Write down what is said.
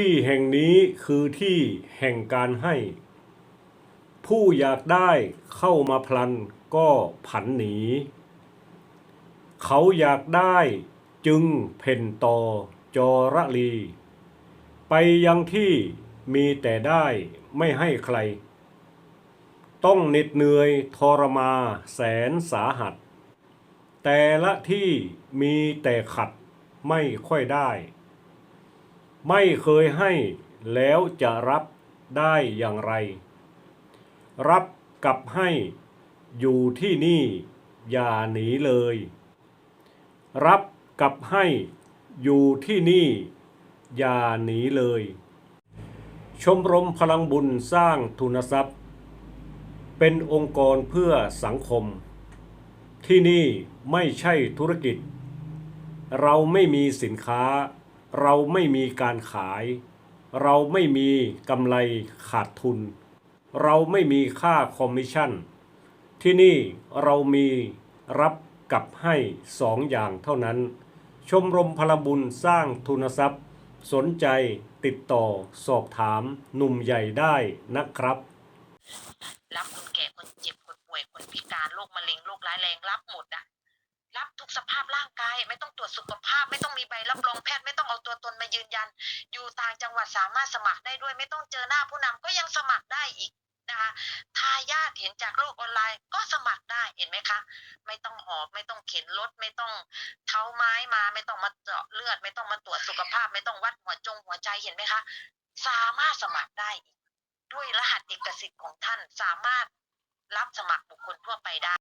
ที่แห่งนี้คือที่แห่งการให้ ผู้อยากได้เข้ามาพลันก็ผันหนี เขาอยากได้จึงเพ่นต่อจอระลี ไปยังที่มีแต่ได้ไม่ให้ใคร ต้องเหน็ดเหนื่อยทรมาแสนสาหัส แต่ละที่มีแต่ขัดไม่ค่อยได้ ไม่เคยให้แล้วจะรับได้อย่างไร รับกับให้อยู่ที่นี่อย่าหนีเลย รับกับให้อยู่ที่นี่อย่าหนีเลย ชมรมพลังบุญสร้างทุนทรัพย์ เป็นองค์กรเพื่อสังคม ที่นี่ไม่ใช่ธุรกิจ เราไม่มีสินค้า เราไม่มีการขาย เราไม่มีกำไรขาดทุน เราไม่มีค่าคอมมิชชั่น ที่นี่เรามีรับกับให้สองอย่างเท่านั้น ชมรมพลบุญสร้างทุนทรัพย์ สนใจติดต่อสอบถามหนุ่มใหญ่ได้นะครับ รับคนแก่คนเจ็บคนป่วยคนพิการโรคมะเร็งโรคร้ายแรงรับหมดอะรับทุกสภาพร่างกายไม่ต้องตรวจสุขภาพไม่ต้องมีใบรับรอง สามารถสมัครได้ด้วย ไม่ต้องเจอหน้าผู้นำก็ยังสมัครได้อีกนะคะทายาทเห็นจากโลกออนไลน์ก็สมัครได้เห็นไหมคะ ไม่ต้องหอบไม่ต้องเข็นรถไม่ต้องเท้าไม้มา ไม่ต้องมาเจาะเลือด ไม่ต้องมาตรวจสุขภาพ ไม่ต้องวัดหัวจงหัวใจเห็นไหมคะ สามารถสมัครได้อีก ด้วยรหัสเอกสิทธิ์ของท่านสามารถรับสมัครบุคคลทั่วไปได้